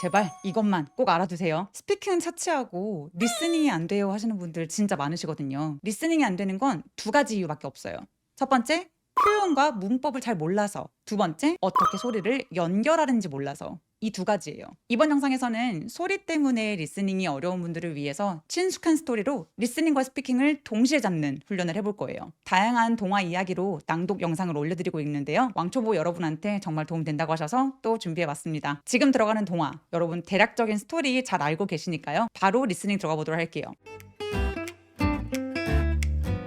제발 이것만 꼭 알아두세요. 스피킹은 차치하고 리스닝이 안 돼요 하시는 분들 진짜 많으시거든요. 리스닝이 안 되는 건 두 가지 이유밖에 없어요. 첫 번째, 표현과 문법을 잘 몰라서. 두 번째, 어떻게 소리를 연결하는지 몰라서. 이 두 가지예요. 이번 영상에서는 소리 때문에 리스닝이 어려운 분들을 위해서 친숙한 스토리로 리스닝과 스피킹을 동시에 잡는 훈련을 해볼 거예요. 다양한 동화 이야기로 낭독 영상을 올려드리고 있는데요. 왕초보 여러분한테 정말 도움 된다고 하셔서 또 준비해봤습니다. 지금 들어가는 동화, 여러분 대략적인 스토리 잘 알고 계시니까요. 바로 리스닝 들어가 보도록 할게요.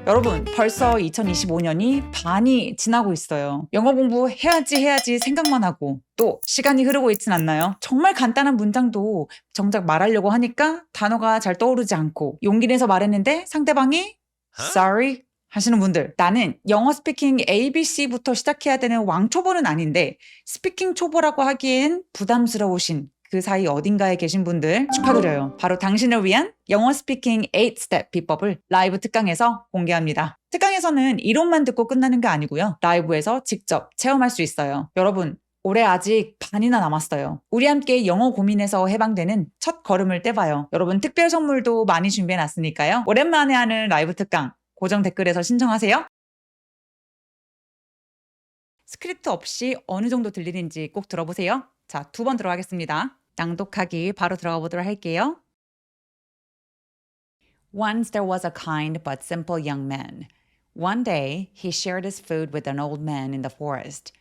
여러분, 벌써 2025년이 반이 지나고 있어요. 영어 공부 해야지 해야지 생각만 하고 또 시간이 흐르고 있진 않나요? 정말 간단한 문장도 정작 말하려고 하니까 단어가 잘 떠오르지 않고 용기 내서 말했는데 상대방이 sorry 하시는 분들 나는 영어 스피킹 ABC부터 시작해야 되는 왕초보는 아닌데 스피킹 초보라고 하기엔 부담스러우신 그 사이 어딘가에 계신 분들 축하드려요. 바로 당신을 위한 영어 스피킹 8스텝 비법을 라이브 특강에서 공개합니다. 특강에서는 이론만 듣고 끝나는 게 아니고요. 라이브에서 직접 체험할 수 있어요. 여러분, 올해 아직 반이나 남았어요. 우리 함께 영어 고민에서 해방되는 첫 걸음을 떼봐요. 여러분, 특별 선물도 많이 준비해놨으니까요. 오랜만에 하는 라이브 특강 고정 댓글에서 신청하세요. 스크립트 없이 어느 정도 들리는지 꼭 들어보세요. 자, 두 번 들어가겠습니다. 낭독하기 바로 들어가 보도록 할게요. Once there was a kind but simple young man. One day, he shared his food with an old man in the forest.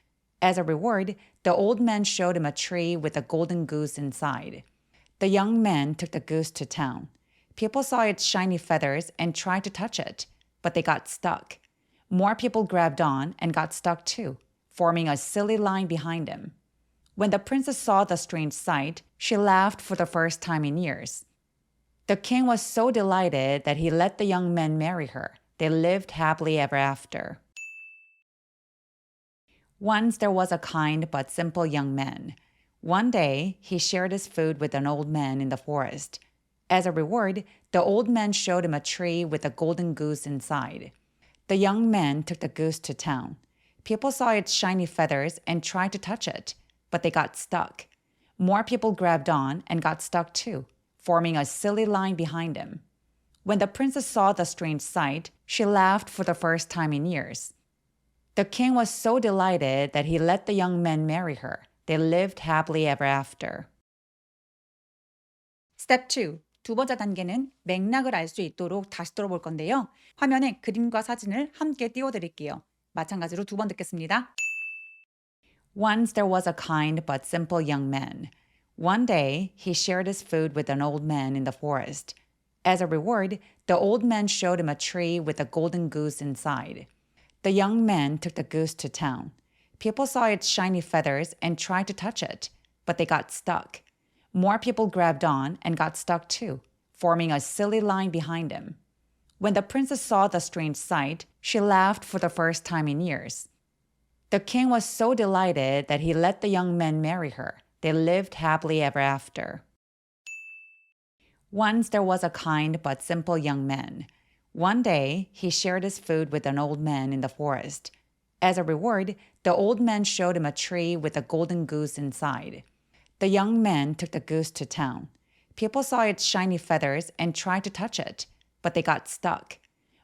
As a reward, the old man showed him a tree with a golden goose inside. The young man took the goose to town. People saw its shiny feathers and tried to touch it, but they got stuck. More people grabbed on and got stuck too, forming a silly line behind him. When the princess saw the strange sight, she laughed for the first time in years. The king was so delighted that he let the young man marry her. They lived happily ever after. Once there was a kind but simple young man. One day, he shared his food with an old man in the forest. As a reward, the old man showed him a tree with a golden goose inside. The young man took the goose to town. People saw its shiny feathers and tried to touch it, but they got stuck. More people grabbed on and got stuck too, forming a silly line behind him. When the princess saw the strange sight, she laughed for the first time in years. The king was so delighted that he let the young man marry her. They lived happily ever after. Step 2. 두 번째 단계는 맥락을 알 수 있도록 다시 들어볼 건데요. 화면에 그림과 사진을 함께 띄워드릴게요. 마찬가지로 두 번 듣겠습니다. Once there was a kind but simple young man. One day, he shared his food with an old man in the forest. As a reward, the old man showed him a tree with a golden goose inside. The young man took the goose to town. People saw its shiny feathers and tried to touch it, but they got stuck. More people grabbed on and got stuck too, forming a silly line behind him. When the princess saw the strange sight, she laughed for the first time in years. The king was so delighted that he let the young man marry her. They lived happily ever after. Once there was a kind but simple young man. One day, he shared his food with an old man in the forest. As a reward, the old man showed him a tree with a golden goose inside. The young man took the goose to town. People saw its shiny feathers and tried to touch it, but they got stuck.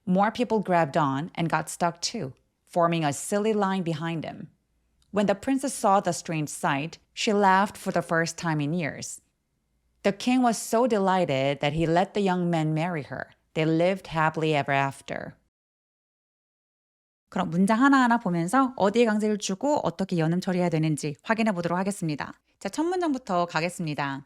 More people grabbed on and got stuck too, forming a silly line behind him. When the princess saw the strange sight, she laughed for the first time in years. The king was so delighted that he let the young man marry her. They lived happily ever after. 그럼 문장 하나하나 보면서 어디에 강세를 주고 어떻게 연음 처리해야 되는지 확인해 보도록 하겠습니다. 자, 첫 문장부터 가겠습니다.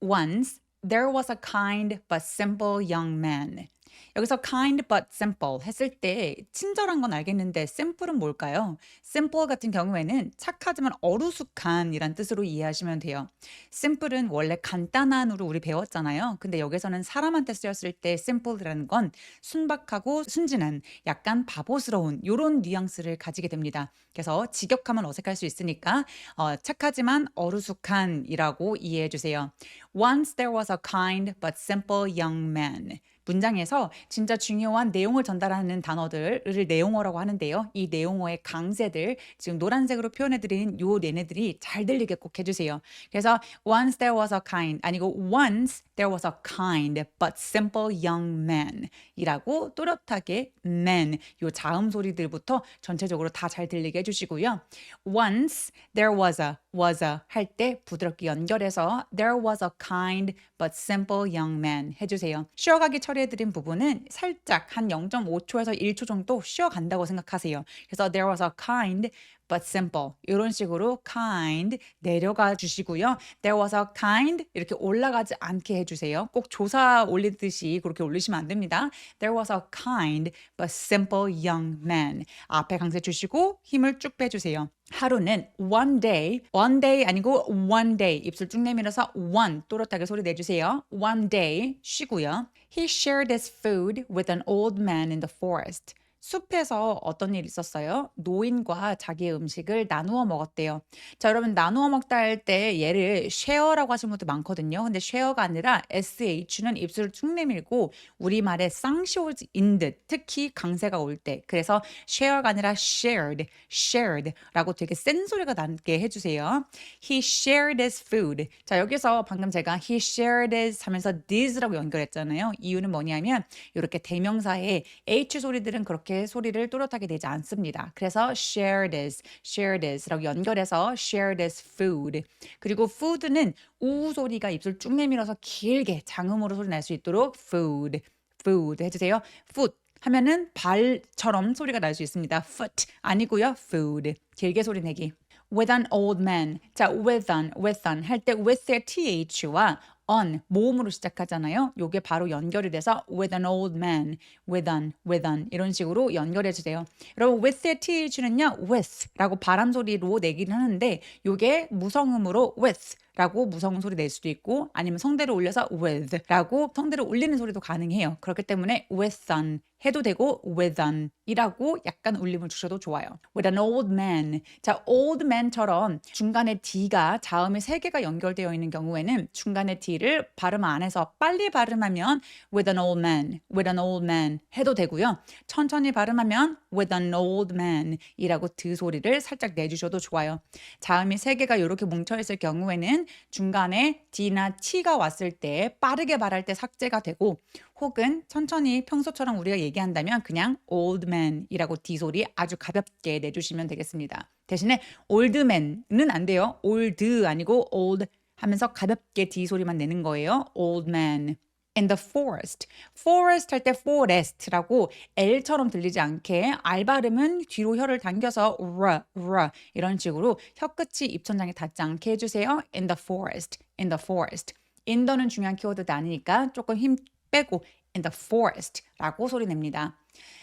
Once there was a kind but simple young man. 여기서 kind but simple 했을 때 친절한 건 알겠는데 simple은 뭘까요? simple 같은 경우에는 착하지만 어루숙한이란 뜻으로 이해하시면 돼요. simple은 원래 간단한으로 우리 배웠잖아요. 근데 여기서는 사람한테 쓰였을 때 simple이라는 건 순박하고 순진한 약간 바보스러운 이런 뉘앙스를 가지게 됩니다. 그래서 직역하면 어색할 수 있으니까 어, 착하지만 어루숙한이라고 이해해 주세요. Once there was a kind but simple young man. 문장에서 진짜 중요한 내용을 전달하는 단어들을 내용어라고 하는데요. 이 내용어의 강세들 지금 노란색으로 표현해드린 요 얘네들이 잘 들리게 꼭 해주세요. 그래서 once there was a kind 아니고 once there was a kind but simple young man 이라고 또렷하게 man 요 자음 소리들부터 전체적으로 다 잘 들리게 해주시고요. once there was a was a 할 때 부드럽게 연결해서 there was a kind but simple young man 해주세요. 쉬어가기 처리해드린 부분은 살짝 한 0.5초에서 1초 정도 쉬어간다고 생각하세요. 그래서 there was a kind but simple 이런 식으로 kind 내려가 주시고요. There was a kind 이렇게 올라가지 않게 해주세요. 꼭 조사 올리듯이 그렇게 올리시면 안 됩니다. There was a kind but simple young man 앞에 강세 주시고 힘을 쭉 빼주세요. 하루는 one day, one day 아니고 one day 입술 쭉 내밀어서 one 또렷하게 소리 내주세요. One day 쉬고요. He shared his food with an old man in the forest. 숲에서 어떤 일이 있었어요? 노인과 자기의 음식을 나누어 먹었대요. 자, 여러분 나누어 먹다 할 때 얘를 쉐어라고 하시는 분도 많거든요. 근데 쉐어가 아니라 sh는 입술을 쭉 내밀고 우리말에 쌍시오인 듯 특히 강세가 올 때. 그래서 share가 아니라 shared, shared라고 되게 센 소리가 나게 해 주세요. He shared his food. 자, 여기서 방금 제가 he shared his 하면서 this라고 연결했잖아요. 이유는 뭐냐면 이렇게 대명사에 h 소리들은 그렇게 이렇게 소리를 또렷하게 내지 않습니다. 그래서 share this, share this라고 연결해서 share this food. 그리고 food는 우 소리가 입술 쭉 내밀어서 길게 장음으로 소리 낼수 있도록 food, food 해주세요. foot 하면은 발처럼 소리가 날 수 있습니다. foot 아니고요. food 길게 소리 내기. with an old man. 자, with an, with an 할 때 with의 th와 on 모음으로 시작하잖아요. 요게 바로 연결이 돼서 with an old man, with an, with an 이런 식으로 연결해 주세요. 여러분 with의 th는요 with라고 바람 소리로 내기는 하는데 요게 무성음으로 with 라고 무성 소리 낼 수도 있고 아니면 성대를 올려서 with 라고 성대를 올리는 소리도 가능해요. 그렇기 때문에 with an 해도 되고 with an 이라고 약간 울림을 주셔도 좋아요. with an old man. 자, old man처럼 중간에 d가 자음이 세 개가 연결되어 있는 경우에는 중간에 d를 발음 안 해서 빨리 발음하면 with an old man, with an old man 해도 되고요. 천천히 발음하면 with an old man 이라고 드 소리를 살짝 내주셔도 좋아요. 자음이 세 개가 이렇게 뭉쳐있을 경우에는 중간에 D나 T가 왔을 때 빠르게 말할 때 삭제가 되고 혹은 천천히 평소처럼 우리가 얘기한다면 그냥 old man이라고 D 소리 아주 가볍게 내주시면 되겠습니다. 대신에 old man은 안 돼요. old 아니고 old 하면서 가볍게 D 소리만 내는 거예요. old man. in the forest. forest 할 때 forest라고 L처럼 들리지 않게 알 발음은 뒤로 혀를 당겨서 r, r 이런 식으로 혀 끝이 입천장에 닿지 않게 해주세요. in the forest, in the forest. in the는 중요한 키워드도 아니니까 조금 힘 빼고 in the forest라고 소리 냅니다.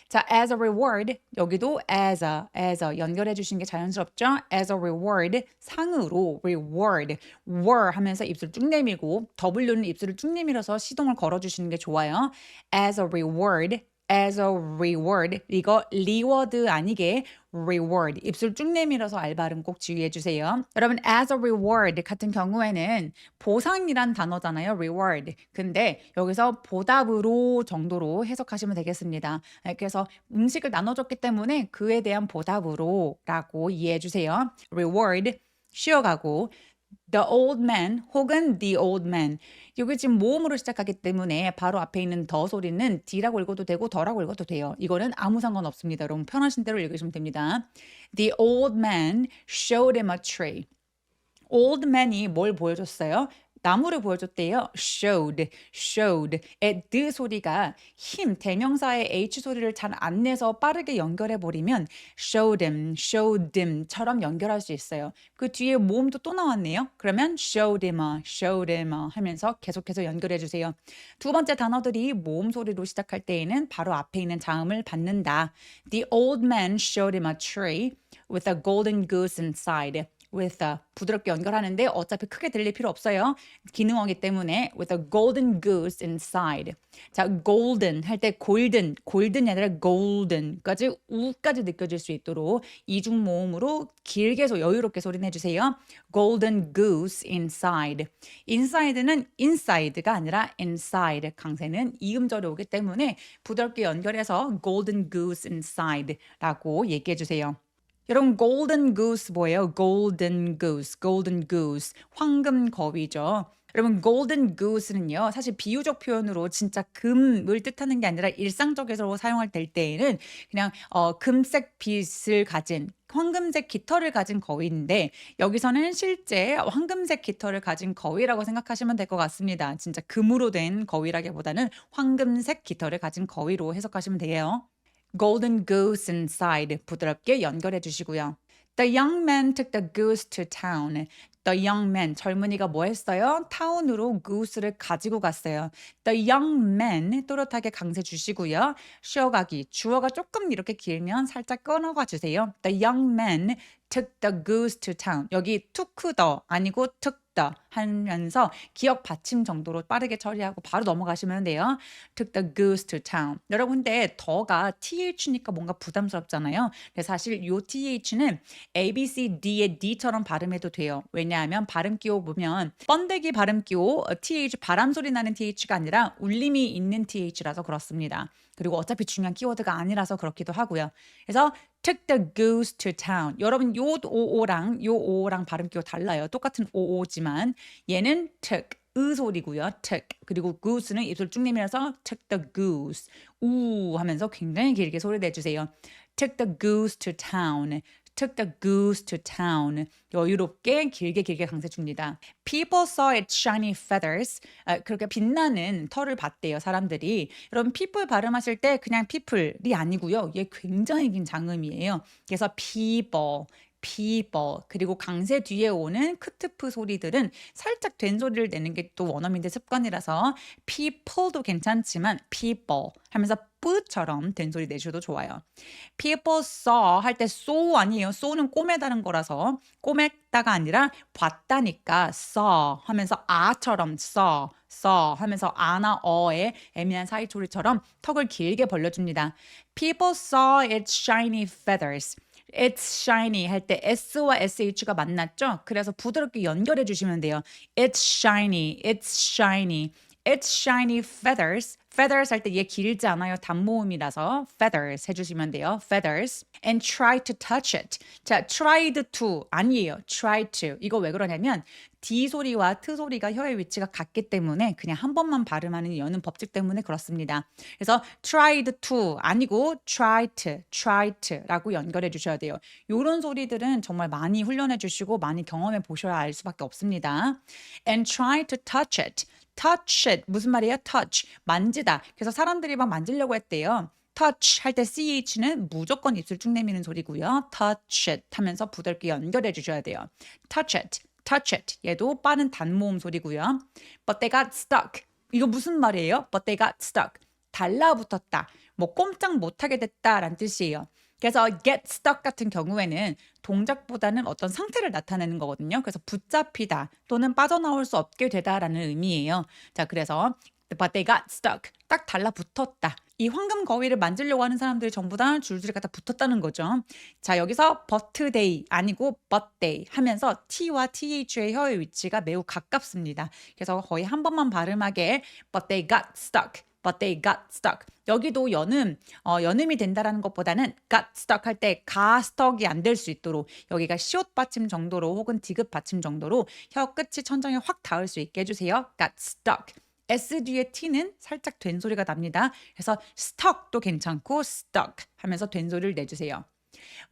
자, as a reward 여기도 as a, as a 연결해 주시는 게 자연스럽죠? as a reward 상으로 reward were 하면서 입술 쭉 내밀고 W는 입술을 쭉 내밀어서 시동을 걸어 주시는 게 좋아요. as a reward as a reward 이거 리워드 아니게 reward 입술 쭉 내밀어서 알 발음 꼭 주의해 주세요. 여러분 as a reward 같은 경우에는 보상이란 단어잖아요. reward. 근데 여기서 보답으로 정도로 해석하시면 되겠습니다. 네, 그래서 음식을 나눠줬기 때문에 그에 대한 보답으로라고 이해해 주세요. reward 쉬어가고 the old man 혹은 the old man. 이게 지금 모음으로 시작하기 때문에 바로 앞에 있는 더 소리는 D라고 읽어도 되고 더라고 읽어도 돼요. 이거는 아무 상관 없습니다. 여러분 편하신 대로 읽으시면 됩니다. The old man showed him a tree. old man이 뭘 보여줬어요? 나무를 보여줬대요. showed, showed. 의드 소리가 힘, 대명사의 h 소리를 잘 안 내서 빠르게 연결해 버리면 showed him, showed him처럼 연결할 수 있어요. 그 뒤에 모음도 또 나왔네요. 그러면 showed him, showed him 하면서 계속해서 연결해 주세요. 두 번째 단어들이 모음 소리로 시작할 때에는 바로 앞에 있는 자음을 받는다. The old man showed him a tree with a golden goose inside. With a 부드럽게 연결하는데 어차피 크게 들릴 필요 없어요. 기능어기 때문에 with a golden goose inside. 자, golden 할 때 golden, golden이 아니라 golden까지 우까지 느껴질 수 있도록 이중 모음으로 길게 소 여유롭게 소리 내 주세요. golden goose inside. inside는 inside가 아니라 inside. 강세는 이음절이 오기 때문에 부드럽게 연결해서 golden goose inside라고 얘기해 주세요. 여러분 golden goose 뭐예요? golden goose, golden goose, 황금 거위죠. 여러분 golden goose는요 사실 비유적 표현으로 진짜 금을 뜻하는 게 아니라 일상적으로 사용할 때- 때에는 그냥 어, 금색 빛을 가진 황금색 깃털을 가진 거위인데 여기서는 실제 황금색 깃털을 가진 거위라고 생각하시면 될 것 같습니다. 진짜 금으로 된 거위라기보다는 황금색 깃털을 가진 거위로 해석하시면 돼요. Golden goose inside 부드럽게 연결해 주시고요. The young man took the goose to town. The young man 젊은이가 뭐 했어요? 타운으로 goose를 가지고 갔어요. The young man 또렷하게 강세 주시고요. 쉬어가기 주어가 조금 이렇게 길면 살짝 끊어가 주세요. The young man took the goose to town. 여기 took the 아니고 took the 하면서 기억 받침 정도로 빠르게 처리하고 바로 넘어가시면 돼요. took the goose to town. 여러분 근데 더가 th니까 뭔가 부담스럽잖아요. 근데 사실 요 th는 A, B, C, D의 D처럼 발음해도 돼요. 왜냐하면 발음 기호 보면 번데기 발음 기호 어, th 바람 소리 나는 th가 아니라 울림이 있는 th라서 그렇습니다. 그리고 어차피 중요한 키워드가 아니라서 그렇기도 하고요. 그래서 took the goose to town. 여러분 요 오오랑 요 오오랑 발음 기호 달라요. 똑같은 오오지만 얘는 took 으 소리고요. took 그리고 goose는 입술 쭉 내밀어서 took the goose 우 하면서 굉장히 길게 소리 내주세요. took the goose to town. Took the goose to town. 여유롭게 길게 길게 강세 줍니다. People saw its shiny feathers. 아, 그렇게 빛나는 털을 봤대요, 사람들이. 여러분, people 발음하실 때 그냥 people이 아니고요. 얘 굉장히 긴 장음이에요. 그래서 people, people 그리고 강세 뒤에 오는 크트프 소리들은 살짝 된 소리를 내는 게 또 원어민들 습관이라서 people도 괜찮지만 people 하면서 뿌처럼 된 소리 내셔도 좋아요. people saw 할 때 saw 아니에요. saw는 꼬매다는 거라서 꼬맸다가 아니라 봤다니까 saw 하면서 아처럼 saw saw 하면서 아나 어의 애매한 사이 소리처럼 턱을 길게 벌려줍니다. people saw its shiny feathers. It's shiny 할 때 S와 SH가 만났죠? 그래서 부드럽게 연결해 주시면 돼요. It's shiny, it's shiny, it's shiny feathers. Feathers 할 때 얘 길지 않아요. 단모음이라서 feathers 해주시면 돼요. feathers. and try to touch it. 자, tried to 아니에요. try to. 이거 왜 그러냐면 D 소리와 T 소리가 혀의 위치가 같기 때문에 그냥 한 번만 발음하는 여는 법칙 때문에 그렇습니다. 그래서 tried to 아니고 try to, try to라고 연결해 주셔야 돼요. 이런 소리들은 정말 많이 훈련해 주시고 많이 경험해 보셔야 알 수밖에 없습니다. and try to touch it. Touch it 무슨 말이에요? touch 만지다. 그래서 사람들이 막 만지려고 했대요. touch 할 때 ch는 무조건 입술 쭉 내미는 소리고요. touch it 하면서 부드럽게 연결해 주셔야 돼요. touch it, touch it. 얘도 빠른 단모음 소리고요. but they got stuck. 이거 무슨 말이에요? but they got stuck. 달라붙었다. 뭐 꼼짝 못하게 됐다라는 뜻이에요. 그래서 get stuck 같은 경우에는 동작보다는 어떤 상태를 나타내는 거거든요. 그래서 붙잡히다 또는 빠져나올 수 없게 되다라는 의미예요. 자, 그래서 but they got stuck. 딱 달라붙었다. 이 황금 거위를 만지려고 하는 사람들이 전부 다 줄줄이 갖다 붙었다는 거죠. 자, 여기서 but they 아니고 but they 하면서 t와 th의 혀의 위치가 매우 가깝습니다. 그래서 거의 한 번만 발음하게 but they got stuck. But they got stuck. 여기도 연음, 어, 연음이 된다라는 것보다는 got stuck 할 때가 스톡이 안 될 수 있도록 여기가 시옷 받침 정도로 혹은 디귿 받침 정도로 혀 끝이 천장에 확 닿을 수 있게 해주세요. got stuck. S 뒤에 T는 살짝 된 소리가 납니다. 그래서 stuck도 괜찮고 stuck 하면서 된 소리를 내주세요.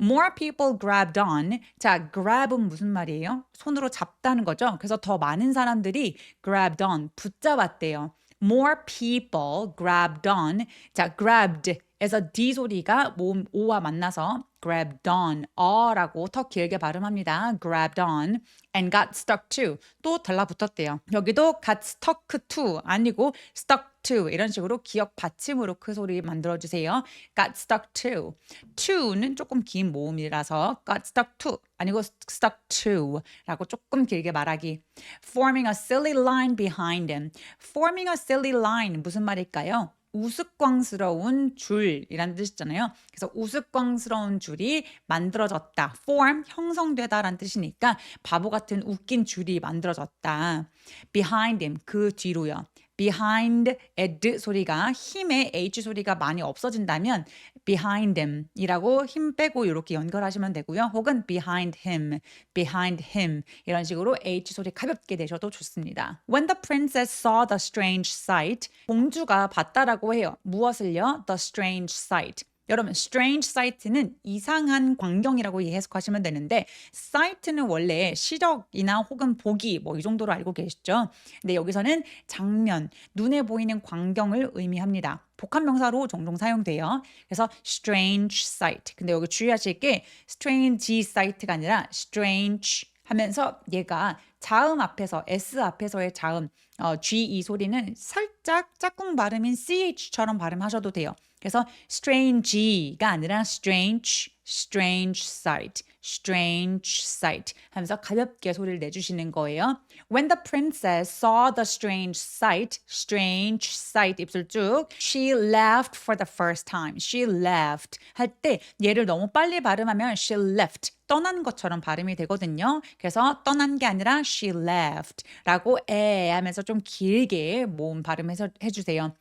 More people grabbed on. 자, grab은 무슨 말이에요? 손으로 잡다는 거죠. 그래서 더 많은 사람들이 grabbed on, 붙잡았대요. More people grabbed on. 자, grabbed. 에서 D 소리가 모음 O와 만나서 grabbed on, 어라고 더 길게 발음합니다. grabbed on and got stuck to 또 달라붙었대요. 여기도 got stuck to 아니고 stuck to 이런 식으로 기억 받침으로 그 소리 만들어 주세요. got stuck to. to는 조금 긴 모음이라서 got stuck to 아니고 stuck to라고 조금 길게 말하기. forming a silly line behind him. forming a silly line 무슨 말일까요? 우스꽝스러운 줄이라는 뜻이잖아요. 그래서 우스꽝스러운 줄이 만들어졌다. form 형성되다라는 뜻이니까 바보 같은 웃긴 줄이 만들어졌다. behind him 그 뒤로요. Behind ed 소리가 힘의 h 소리가 많이 없어진다면 behind him 이라고 힘 빼고 이렇게 연결하시면 되고요. 혹은 behind him, behind him 이런 식으로 h 소리 가볍게 내셔도 좋습니다. When the princess saw the strange sight, 공주가 봤다라고 해요. 무엇을요? The strange sight. 여러분, strange sight는 이상한 광경이라고 해석하시면 되는데 sight는 원래 시력이나 혹은 보기 뭐 이 정도로 알고 계시죠? 근데 여기서는 장면, 눈에 보이는 광경을 의미합니다. 복합 명사로 종종 사용돼요. 그래서 strange sight. 근데 여기 주의하실 게 strange sight가 아니라 strange 하면서 얘가 자음 앞에서 s 앞에서의 자음 어, g 이 소리는 살짝 짝꿍 발음인 ch처럼 발음하셔도 돼요. 그래서 strange가 아니라 strange, strange sight, strange sight 하면서 가볍게 소리를 내주시는 거예요. When the princess saw the strange sight, strange sight 입술 쭉, she laughed for the first time. She laughed 할때 얘를 너무 빨리 발음하면 she left 떠난 것처럼 발음이 되거든요. 그래서 떠난 게 아니라 she left 라고 에 하면서 좀 길게 모음 발음해서 해주세요.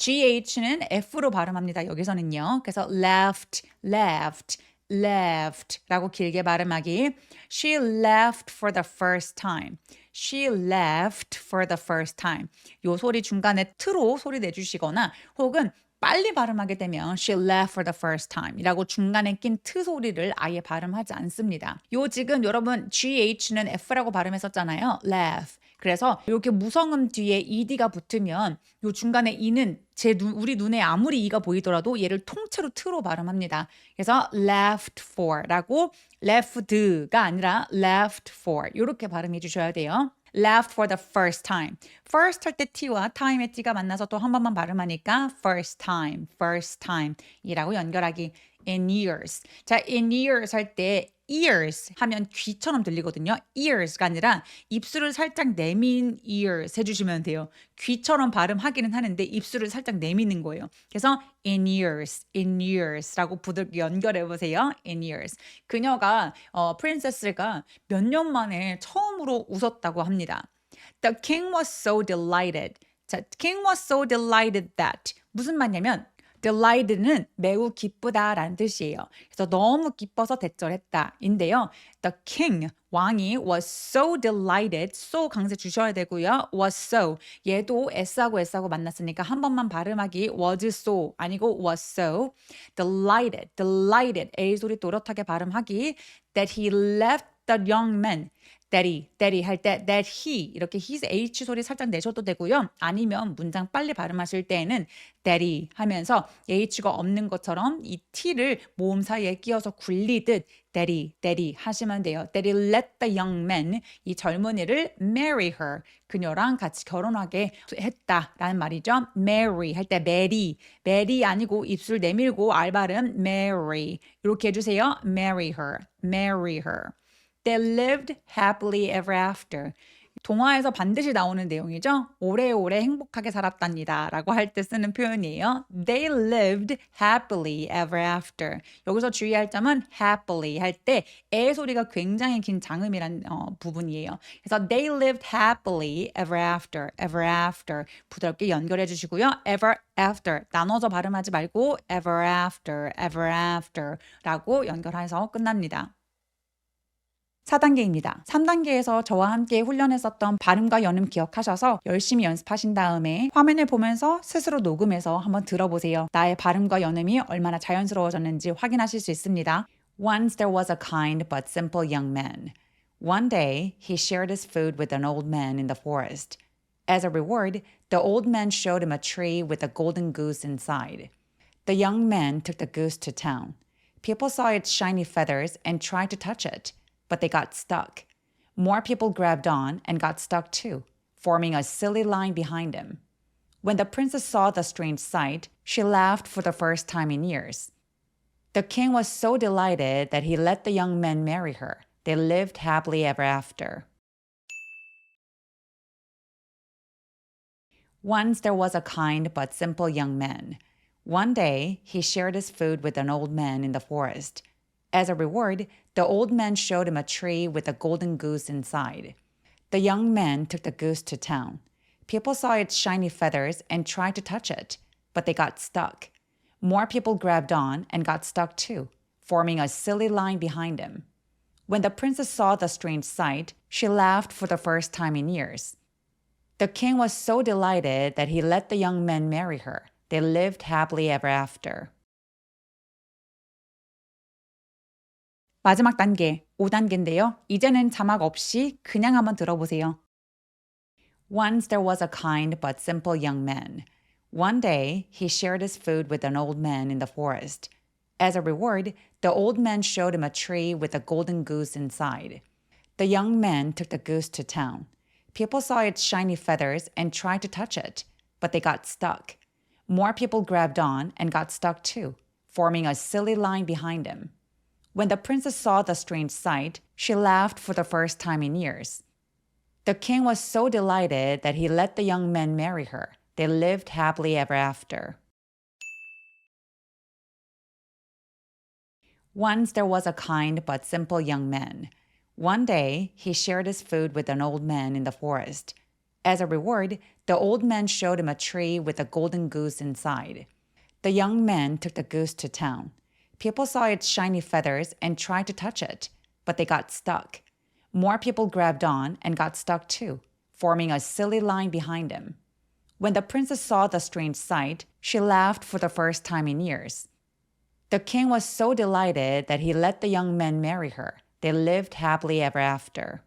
GH는 F로 발음합니다. 여기서는요. 그래서 left, left, left 라고 길게 발음하기. She left for the first time. She left for the first time. 요 소리 중간에 트로 소리 내주시거나 혹은 빨리 발음하게 되면 she left for the first time 이라고 중간에 낀 트 소리를 아예 발음하지 않습니다. 요 지금 여러분 GH는 F라고 발음했었잖아요. left. 그래서 이렇게 무성음 뒤에 ed가 붙으면 요 중간에 e는 제 눈, 우리 눈에 아무리 e가 보이더라도 얘를 통째로 트로 발음합니다. 그래서 left for라고 left가 아니라 left for 이렇게 발음해 주셔야 돼요. laughed for the first time. first 할 때 t와 time의 t가 만나서 또 한 번만 발음하니까 first time, first time 이라고 연결하기 in years. 자, in years 할 때 ears 하면 귀처럼 들리거든요. ears가 아니라 입술을 살짝 내민 ears 해주시면 돼요. 귀처럼 발음하기는 하는데 입술을 살짝 내미는 거예요. 그래서 in ears, in ears라고 부드럽게 연결해 보세요. in ears. 그녀가 어, 프린세스가 몇 년 만에 처음으로 웃었다고 합니다. The king was so delighted. 자, king was so delighted that 무슨 말이냐면 delight는 매우 기쁘다라는 뜻이에요. 그래서 너무 기뻐서 대절했다인데요. The king 왕이 was so delighted, so 강세 주셔야 되고요. was so 얘도 s하고 s하고 만났으니까 한 번만 발음하기 was so 아니고 was so delighted, delighted a 소리 또렷하게 발음하기 that he left the young man daddy, daddy 할때 that he 이렇게 his h 소리 살짝 내셔도 되고요. 아니면 문장 빨리 발음하실 때에는 daddy 하면서 h가 없는 것처럼 이 t를 모음 사이에 끼워서 굴리듯 daddy, daddy 하시면 돼요. daddy let the young man 이 젊은이를 marry her 그녀랑 같이 결혼하게 했다라는 말이죠. marry 할 때 marry, marry 아니고 입술 내밀고 알 발음 marry 이렇게 해주세요. marry her, marry her. They lived happily ever after. 동화에서 반드시 나오는 내용이죠. 오래오래 행복하게 살았답니다. 라고 할 때 쓰는 표현이에요. They lived happily ever after. 여기서 주의할 점은 happily 할때에 소리가 굉장히 긴 장음이란 어, 부분이에요. 그래서 they lived happily ever after, ever after 부드럽게 연결해 주시고요. ever after 나눠서 발음하지 말고 ever after, ever after 라고 연결해서 끝납니다. 4단계입니다. 3단계에서 저와 함께 훈련했었던 발음과 연음 기억하셔서 열심히 연습하신 다음에 화면을 보면서 스스로 녹음해서 한번 들어보세요. 나의 발음과 연음이 얼마나 자연스러워졌는지 확인하실 수 있습니다. Once there was a kind but simple young man. One day, he shared his food with an old man in the forest. As a reward, the old man showed him a tree with a golden goose inside. The young man took the goose to town. People saw its shiny feathers and tried to touch it. But they got stuck. More people grabbed on and got stuck too, forming a silly line behind him. When the princess saw the strange sight, she laughed for the first time in years. The king was so delighted that he let the young men marry her. They lived happily ever after. Once there was a kind but simple young man. One day, he shared his food with an old man in the forest. As a reward, the old man showed him a tree with a golden goose inside. The young man took the goose to town. People saw its shiny feathers and tried to touch it, but they got stuck. More people grabbed on and got stuck too, forming a silly line behind him. When the princess saw the strange sight, she laughed for the first time in years. The king was so delighted that he let the young man marry her. They lived happily ever after. 마지막 단계, 5단계인데요. 이제는 자막 없이 그냥 한번 들어보세요. Once there was a kind but simple young man. One day, he shared his food with an old man in the forest. As a reward, the old man showed him a tree with a golden goose inside. The young man took the goose to town. People saw its shiny feathers and tried to touch it, but they got stuck. More people grabbed on and got stuck too, forming a silly line behind him. When the princess saw the strange sight, she laughed for the first time in years. The king was so delighted that he let the young man marry her. They lived happily ever after. Once there was a kind but simple young man. One day, he shared his food with an old man in the forest. As a reward, the old man showed him a tree with a golden goose inside. The young man took the goose to town. People saw its shiny feathers and tried to touch it, but they got stuck. More people grabbed on and got stuck too, forming a silly line behind him. When the princess saw the strange sight, she laughed for the first time in years. The king was so delighted that he let the young men marry her. They lived happily ever after.